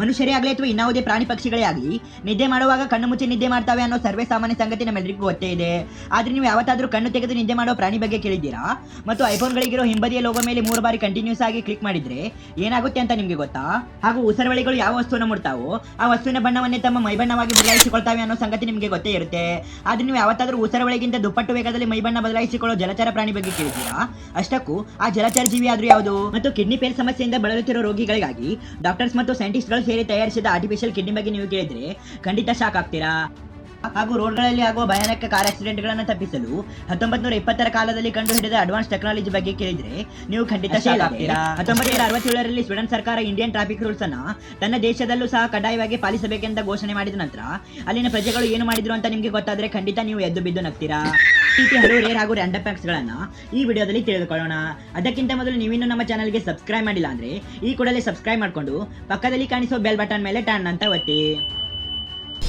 ಮನುಷ್ಯರೇ ಆಗಲಿ ಅಥವಾ ಇನ್ನಾವುದೇ ಪ್ರಾಣಿ ಪಕ್ಷಿಗಳೇ ಆಗಲಿ, ನಿದ್ದೆ ಮಾಡುವಾಗ ಕಣ್ಣು ಮುಚ್ಚಿ ನಿದ್ದೆ ಮಾಡ್ತಾವೆ ಅನ್ನೋ ಸರ್ವೇ ಸಾಮಾನ್ಯ ಸಂಗತಿ ನಮ್ಮೆಲ್ಲರಿಗೂ ಗೊತ್ತೇ ಇದೆ. ಆದರೆ ನೀವು ಯಾವತ್ತಾದರೂ ಕಣ್ಣು ತೆಗೆದು ನಿದ್ದೆ ಮಾಡೋ ಪ್ರಾಣಿ ಬಗ್ಗೆ ಕೇಳಿದ್ದೀರಾ? ಮತ್ತು ಐಫೋನ್ಗಳಿಗಿರೋ ಹಿಂಬದಿಯ ಲೋಗೋ ಮೇಲೆ ಮೂರು ಬಾರಿ ಕಂಟಿನ್ಯೂಸ್ ಆಗಿ ಕ್ಲಿಕ್ ಮಾಡಿದ್ರೆ ಏನಾಗುತ್ತೆ ಅಂತ ನಿಮಗೆ ಗೊತ್ತಾ? ಹಾಗೂ ಉಸರವಳಿಗಳು ಯಾವ ವಸ್ತುವನ್ನು ಮುಡ್ತಾವೋ ಆ ವಸ್ತುವಿನ ಬಣ್ಣವನ್ನೇ ತಮ್ಮ ಮೈಬಣ್ಣವಾಗಿ ಬದಲಾಯಿಸಿಕೊಳ್ತಾವೆ ಅನ್ನೋ ಸಂಗತಿ ನಿಮಗೆ ಗೊತ್ತೇ ಇರುತ್ತೆ. ಆದರೆ ನೀವು ಯಾವತ್ತಾದರೂ ಉಸರವಳಿಗಿಂತ ದುಪ್ಪಟ್ಟು ವೇಗದಲ್ಲಿ ಮೈಬಣ್ಣ ಬದಲಾಯಿಸಿಕೊಳ್ಳೋ ಜಲಚರ ಪ್ರಾಣಿ ಬಗ್ಗೆ ಕೇಳಿದ್ದೀರಾ? ಅಷ್ಟಕ್ಕೂ ಆ ಜಲಚರ ಜೀವಿ ಆದ್ರೂ ಯಾವುದು? ಮತ್ತು ಕಿಡ್ನಿ ಪೇಲ್ ಸಮಸ್ಯೆಯಿಂದ ಬಳಲುತ್ತಿರುವ ರೋಗಿಗಳಿಗಾಗಿ ಡಾಕ್ಟರ್ಸ್ ಮತ್ತು ಸೈಂಟಿಸ್ಟ್ಗಳು ಸೇರಿ ತಯಾರಿಸಿದ ಆರ್ಟಿಫಿಷಿಯಲ್ ಕಿಡ್ನಿ ಬಗ್ಗೆ ನೀವು ಕೇಳಿದ್ರೆ ಖಂಡಿತ ಶಾಕ್ ಆಗ್ತೀರಾ? ಹಾಗೂ ರೋಡ್ಗಳಲ್ಲಿ ಆಗುವ ಭಯಾನಕ ಕಾರ್ ಆಕ್ಸಿಡೆಂಟ್ಗಳನ್ನು ತಪ್ಪಿಸಲು ಹತ್ತೊಂಬತ್ ನೂರ ಇಪ್ಪತ್ತರ ಕಾಲದಲ್ಲಿ ಕಂಡುಹಿಡಿದ ಅಡ್ವಾನ್ಸ್ ಟೆಕ್ನಾಲಜಿ ಬಗ್ಗೆ ಕೇಳಿದ್ರೆ ನೀವು ಖಂಡಿತ ಹತ್ತೊಂಬತ್ತು ನೂರ ಅರವತ್ತೇಳರಲ್ಲಿ ಸ್ವೀಡನ್ ಸರ್ಕಾರ ಇಂಡಿಯನ್ ಟ್ರಾಫಿಕ್ ರೂಲ್ಸ್ ಅನ್ನ ತನ್ನ ದೇಶದಲ್ಲೂ ಸಹ ಕಡ್ಡಾಯವಾಗಿ ಪಾಲಿಸಬೇಕೆಂದ ಘೋಷಣೆ ಮಾಡಿದ ನಂತರ ಅಲ್ಲಿನ ಪ್ರಜೆಗಳು ಏನು ಮಾಡಿದ್ರು ಅಂತ ನಿಮಗೆ ಗೊತ್ತಾದ್ರೆ ಖಂಡಿತ ನೀವು ಎದ್ದು ಬಿದ್ದು ನಗ್ತೀರಾ? ರೀತಿ ಹಲವು ರೇರ್ ಹಾಗೂ ರ್ಯಾಂಡಮ್ ಫ್ಯಾಕ್ಟ್ಸ್ ಗಳನ್ನ ಈ ವಿಡಿಯೋದಲ್ಲಿ ತಿಳಿದುಕೊಳ್ಳೋಣ. ಅದಕ್ಕಿಂತ ಮೊದಲು ನೀವಿನ್ನೂ ನಮ್ಮ ಚಾನಲ್ಗೆ ಸಬ್ಸ್ಕ್ರೈಬ್ ಮಾಡಿಲ್ಲ ಅಂದ್ರೆ ಈ ಕೂಡಲೇ ಸಬ್ಸ್ಕ್ರೈಬ್ ಮಾಡ್ಕೊಂಡು ಪಕ್ಕದಲ್ಲಿ ಕಾಣಿಸೋ ಬೆಲ್ ಬಟನ್ ಮೇಲೆ ಟರ್ನ್ ಅಂತ ಒತ್ತಿ.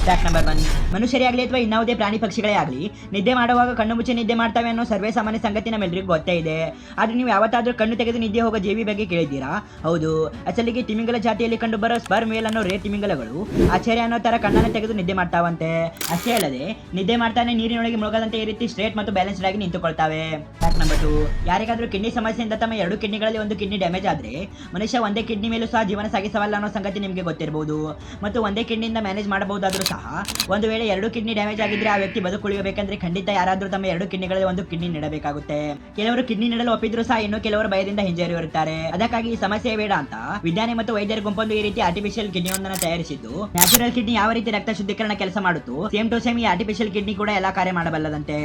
ಫ್ಯಾಕ್ಟ್ ನಂಬರ್ ಒನ್ ಮನುಷ್ಯರೇ ಆಗಲಿ ಅಥವಾ ಇನ್ನಾವುದೇ ಪ್ರಾಣಿ ಪಕ್ಷಿಗಳೇ ಆಗಲಿ, ನಿದ್ದೆ ಮಾಡುವಾಗ ಕಣ್ಣು ಮುಚ್ಚಿ ನಿದ್ದೆ ಮಾಡ್ತವೆ ಅನ್ನೋ ಸರ್ವೇ ಸಾಮಾನ್ಯ ಸಂಗತಿ ನಮ್ಮೆಲ್ಲರಿಗೂ ಗೊತ್ತೇ ಇದೆ. ಆದರೆ ನೀವು ಯಾವತ್ತಾದರೂ ಕಣ್ಣು ತೆಗೆದು ನಿದ್ದೆ ಹೋಗೋ ಜೀವಿ ಬಗ್ಗೆ ಕೇಳಿದ್ದೀರಾ? ಹೌದು. ಅಸಲಿಗೆ ತಿಮಿಂಗಲ ಜಾತಿಯಲ್ಲಿ ಕಂಡು ಬರೋ ಸ್ಪರ್ ಮೇಲ್ ಅನ್ನೋ ರೇ ತಿಮಿಂಗಲಗಳು ಆಶ್ಚರ್ಯ ಅನ್ನೋ ತರ ಕಣ್ಣನ್ನು ತೆಗೆದು ನಿದ್ದೆ ಮಾಡ್ತಾವಂತೆ. ಅಷ್ಟೇ ಅಲ್ಲದೆ, ನಿದ್ದೆ ಮಾಡ್ತಾನೆ ನೀರಿನೊಳಗೆ ಮುಳುಗದಂತೆ ಈ ರೀತಿ ಸ್ಟ್ರೇಟ್ ಮತ್ತು ಬ್ಯಾಲೆನ್ಸ್ಡ್ ಆಗಿ ನಿಂತುಕೊಳ್ತಾವೆ. ಫ್ಯಾಕ್ಟ್ ನಂಬರ್ ಟು ಯಾರಿಗಾದರೂ ಕಿಡ್ನಿ ಸಮಸ್ಯೆಯಿಂದ ತಮ್ಮ ಎರಡು ಕಿಡ್ನಿಗಳಲ್ಲಿ ಒಂದು ಕಿಡ್ನಿ ಡ್ಯಾಮೇಜ್ ಆದ್ರೆ, ಮನುಷ್ಯ ಒಂದೇ ಕಿಡ್ನಿ ಮೇಲೂ ಸಹ ಜೀವನ ಸಾಗಿಸವಲ್ಲ ಅನ್ನೋ ಸಂಗತಿ ನಿಮಗೆ ಗೊತ್ತಿರಬಹುದು ಮತ್ತು ಒಂದೇ ಕಿಡ್ನಿಯಿಂದ ಮ್ಯಾನೇಜ್ ಮಾಡಬಹುದಾದ್ರೂ ಸಹ ಒಂದು ವೇಳೆ ಎರಡು ಕಿಡ್ನಿ ಡ್ಯಾಮೇಜ್ ಆಗಿದ್ರೆ ಆ ವ್ಯಕ್ತಿ ಬದುಕುಳಿಯಬೇಕಂದ್ರೆ ಖಂಡಿತ ಯಾರಾದರೂ ತಮ್ಮ ಎರಡು ಕಿಡ್ನಿಗಳಲ್ಲಿ ಒಂದು ಕಿಡ್ನಿ ನೀಡಬೇಕಾಗುತ್ತೆ. ಕೆಲವರು ಕಿಡ್ನಿ ನೀಡಲು ಒಪ್ಪಿದ್ರು ಸಹ ಇನ್ನು ಕೆಲವರು ಭಯದಿಂದ ಹಿಂಜರಿರುತ್ತಾರೆ ಅದಕ್ಕಾಗಿ ಈ ಸಮಸ್ಯೆ ಬೇಡ ಅಂತ ವಿಜ್ಞಾನಿ ಮತ್ತು ವೈದ್ಯರ ಗುಂಪೊಂದು ಈ ರೀತಿ ಆರ್ಟಿಫಿಷಿಯಲ್ ಕಿಡ್ನಿ ಒಂದನ್ನು ತಯಾರಿಸಿದ್ದು. ನ್ಯಾಚುರಲ್ ಕಿಡ್ನಿ ಯಾವ ರೀತಿ ರಕ್ತ ಶುದ್ಧೀಕರಣ ಕೆಲಸ ಮಾಡುತ್ತೋ ಸೇಮ್ ಟು ಸೇಮ್ ಈ ಆರ್ಟಿಫಿಷಿಯಲ್ ಕಿಡ್ನಿ ಕೂಡ ಎಲ್ಲಾ ಕಾರ್ಯ ಮಾಡಬಲ್ಲದಂತೆ.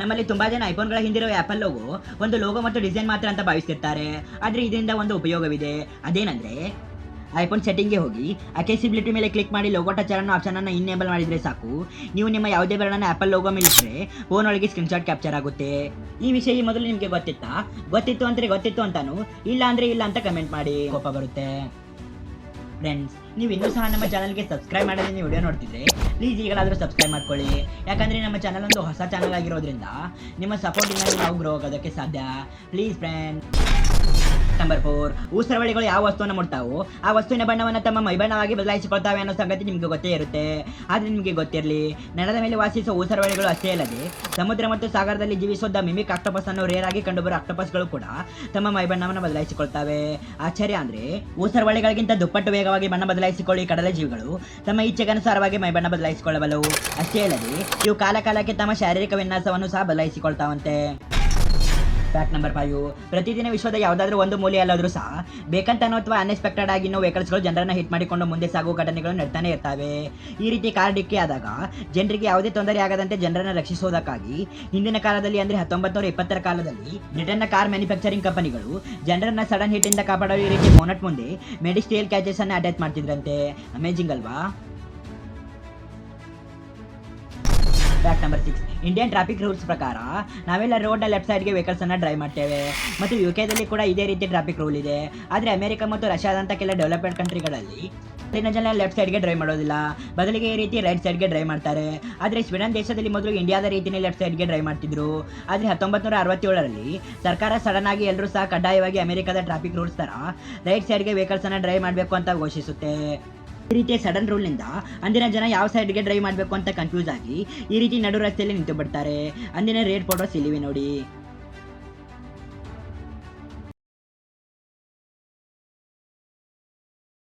ನಮ್ಮಲ್ಲಿ ತುಂಬಾ ಜನ ಐಫೋನ್ಗಳ ಹಿಂದಿರೋ ಆಪಲ್ ಲೋಗೋ ಒಂದು ಲೋಗೋ ಮತ್ತು ಡಿಸೈನ್ ಮಾತ್ರ ಅಂತ ಭಾವಿಸಿರ್ತಾರೆ ಆದ್ರೆ ಇದರಿಂದ ಒಂದು ಉಪಯೋಗವಿದೆ. ಅದೇನಂದ್ರೆ ಐಫೋನ್ ಸೆಟ್ಟಿಂಗ್ಗೆ ಹೋಗಿ ಅಕೆಸಿಬಿಲಿಟಿ ಮೇಲೆ ಕ್ಲಿಕ್ ಮಾಡಿ ಲೋಗೋ ಟಚರ್ ಅನ್ನೋ ಆಪ್ಷನ್ ಅನ್ನು ಇನ್ನೇಬಲ್ ಮಾಡಿದ್ರೆ ಸಾಕು. ನೀವು ನಿಮ್ಮ ಯಾವುದೇ ಬರಣನ ಆಪಲ್ ಲೋಗೋ ಮೇಲೆ ಇಟ್ಟರೆ ಫೋನ್ ಒಳಗೆ ಸ್ಕ್ರೀನ್ಶಾಟ್ ಕ್ಯಾಪ್ಚರ್ ಆಗುತ್ತೆ. ಈ ವಿಷಯ ಮೊದಲು ನಿಮಗೆ ಗೊತ್ತಿತ್ತಾ? ಗೊತ್ತಿತ್ತು ಅಂದ್ರೆ ಗೊತ್ತಿತ್ತು ಅಂತಾನು, ಇಲ್ಲ ಅಂದ್ರೆ ಇಲ್ಲ ಅಂತ ಕಮೆಂಟ್ ಮಾಡಿ. ಕೋಪ ಬರುತ್ತೆ. ಫ್ರೆಂಡ್ಸ್ ನೀವು ಇನ್ನೂ ಸಹ ನಮ್ಮ ಚಾನಲ್ಗೆ ಸಬ್ಸ್ಕ್ರೈಬ್ ಮಾಡದೆ ನೀವು ವಿಡಿಯೋ ನೋಡ್ತಿದ್ರೆ ಪ್ಲೀಸ್ ಈಗಲಾದರೂ ಸಬ್ಸ್ಕ್ರೈಬ್ ಮಾಡ್ಕೊಳ್ಳಿ. ಯಾಕಂದ್ರೆ ನಮ್ಮ ಚಾನಲ್ ಒಂದು ಹೊಸ ಚಾನಲ್ ಆಗಿರೋದ್ರಿಂದ, ನಿಮ್ಮ ಸಪೋರ್ಟಿಂದ ನಾವು ಗ್ರೋ ಆಗೋದಕ್ಕೆ ಸಾಧ್ಯ. Please friend number four. ಊಸರವಳಿಗಳು ಯಾವ ವಸ್ತುವನ್ನು ಮುಟ್ತಾವೋ ಆ ವಸ್ತುವಿನ ಬಣ್ಣವನ್ನು ತಮ್ಮ ಮೈಬಣ್ಣವಾಗಿ ಬದಲಾಯಿಸಿಕೊಳ್ತಾವೆ ಅನ್ನೋ ಸಂಗತಿ ನಿಮಗೆ ಗೊತ್ತೇ ಇರುತ್ತೆ. ಆದರೆ ನಿಮಗೆ ಗೊತ್ತಿರಲಿ, ನೆಲದ ಮೇಲೆ ವಾಸಿಸುವ ಊಸರವಳಿಗಳು ಅಷ್ಟೇ ಅಲ್ಲದೆ ಸಮುದ್ರ ಮತ್ತು ಸಾಗರದಲ್ಲಿ ಜೀವಿಸುವ ದ ಮಿಮಿಕ್ ಆಕ್ಟೋಪಸ್ ಅನ್ನು ರೇರ್ ಆಗಿ ಕಂಡುಬರುವ ಆಕ್ಟೋಪಸ್ಗಳು ಕೂಡ ತಮ್ಮ ಮೈಬಣ್ಣವನ್ನು ಬದಲಾಯಿಸಿಕೊಳ್ತಾವೆ. ಆಶ್ಚರ್ಯ ಅಂದ್ರೆ ಊಸರವಳಿಗಳಿಗಿಂತ ದುಪ್ಪಟ್ಟು ವೇಗವಾಗಿ ಬಣ್ಣ ಬದಲಾಯಿಸಿಕೊಳ್ಳಿ ಕಡಲ ಜೀವಿಗಳು ತಮ್ಮ ಇಚ್ಛೆಗನುಸಾರವಾಗಿ ಮೈಬಣ್ಣ ಬದಲಾಯಿಸಿಕೊಳ್ಳಬಲ್ಲವು. ಅಷ್ಟೇ ಅಲ್ಲದೆ ಇವು ಕಾಲ ಕಾಲಕ್ಕೆ ತಮ್ಮ ಶಾರೀರಿಕ ವಿನ್ಯಾಸವನ್ನು ಸಹ ಬದಲಾಯಿಸಿಕೊಳ್ತಾವಂತೆ. ಫ್ಯಾಕ್ಟ್ ನಂಬರ್ ಫೈವ್ ಪ್ರತಿದಿನ ವಿಶ್ವದ ಯಾವುದಾದ್ರೂ ಒಂದು ಮೂಲೆ ಅಲ್ಲಾದರೂ ಸಹ ಬೇಕಂತನೋ ಅಥವಾ ಅನ್ಎಕ್ಸ್ಪೆಕ್ಟೆಡ್ ಆಗಿ ಇನ್ನೂ ವೆಹಿಕಲ್ಸ್ಗಳು ಜನರನ್ನ ಹಿಟ್ ಮಾಡಿಕೊಂಡು ಮುಂದೆ ಸಾಗುವ ಘಟನೆಗಳು ನಡ್ತಾನೆ ಇರ್ತವೆ. ಈ ರೀತಿ ಕಾರ್ ಡಿಕ್ಕಿ ಆದಾಗ ಜನರಿಗೆ ಯಾವುದೇ ತೊಂದರೆ ಆಗದಂತೆ ಜನರನ್ನ ರಕ್ಷಿಸುವುದಕ್ಕಾಗಿ ಹಿಂದಿನ ಕಾಲದಲ್ಲಿ ಅಂದರೆ ಹತ್ತೊಂಬತ್ತು ನೂರ ಇಪ್ಪತ್ತರ ಕಾಲದಲ್ಲಿ ಬ್ರಿಟನ್ನ ಕಾರ್ ಮ್ಯಾನುಫ್ಯಾಕ್ಚರಿಂಗ್ ಕಂಪನಿಗಳು ಜನರನ್ನ ಸಡನ್ ಹಿಟ್ ಇಂದ ಕಾಪಾಡಲು ಈ ರೀತಿ ಮೋನಟ್ ಮುಂದೆ ಮೆಡಿಸ್ಟೇಲ್ ಕ್ಯಾಚಸ್ ಅನ್ನು ಅಟ್ಯಾಚ್ ಮಾಡ್ತಿದ್ರಂತೆ. ಅಮೇಜಿಂಗ್ ಅಲ್ವಾ? Fact number six Indian traffic rules ಪ್ರಕಾರ, ನಾವೆಲ್ಲ ರೋಡ್ ಲೆಫ್ಟ್ ಸೈಡ್ಗೆ ವೆಹಿಕಲ್ಸನ್ನು ಡ್ರೈವ್ ಮಾಡ್ತೇವೆ. ಮತ್ತು ಯು ಕೆದಲ್ಲಿ ಕೂಡ ಇದೇ ರೀತಿ ಟ್ರಾಫಿಕ್ ರೂಲ್ ಇದೆ. ಆದರೆ ಅಮೆರಿಕ ಮತ್ತು ರಷ್ಯಾದಂಥ ಕೆಲ ಡೆವಲಪ್ಮೆಂಟ್ ಕಂಟ್ರಿಗಳಲ್ಲಿ ಅಲ್ಲಿನ ಜನ ಲೆಫ್ಟ್ ಸೈಡ್ಗೆ ಡ್ರೈವ್ ಮಾಡೋದಿಲ್ಲ. ಬದಲಿಗೆ ಈ ರೀತಿ ರೈಟ್ ಸೈಡ್ಗೆ ಡ್ರೈವ್ ಮಾಡ್ತಾರೆ. ಆದರೆ ಸ್ವೀಡನ್ ದೇಶದಲ್ಲಿ ಮೊದಲು ಇಂಡಿಯಾದ ರೀತಿಯೇ ಲೆಫ್ಟ್ ಸೈಡ್ಗೆ ಡ್ರೈವ್ ಮಾಡ್ತಿದ್ರು. ಆದರೆ ಹತ್ತೊಂಬತ್ತು ನೂರ ಅರವತ್ತೇಳರಲ್ಲಿ ಸರ್ಕಾರ ಸಡನ್ ಆಗಿ ಎಲ್ಲರೂ ಸಹ ಕಡ್ಡಾಯವಾಗಿ ಅಮೆರಿಕದ ಟ್ರಾಫಿಕ್ ರೂಲ್ಸ್ ತರ ರೈಟ್ ಸೈಡ್ಗೆ ವೆಹಿಕಲ್ಸ್ ಅನ್ನ ಡ್ರೈವ್ ಮಾಡಬೇಕು ಅಂತ ಘೋಷಿಸುತ್ತೆ. ಈ ರೀತಿಯ ಸಡನ್ ರೂಲ್ನಿಂದ ಅಂದಿನ ಜನ ಯಾವ ಸೈಡ್ಗೆ ಡ್ರೈವ್ ಮಾಡಬೇಕು ಅಂತ ಕನ್ಫ್ಯೂಸ್ ಆಗಿ ಈ ರೀತಿ ನಡು ರಸ್ತೆಯಲ್ಲಿ ನಿಂತು ಬಿಡ್ತಾರೆ. ಅಂದಿನ ರೇಡ್ ಫೋಟೋಸ್ ಇಲ್ಲಿವೆ ನೋಡಿ.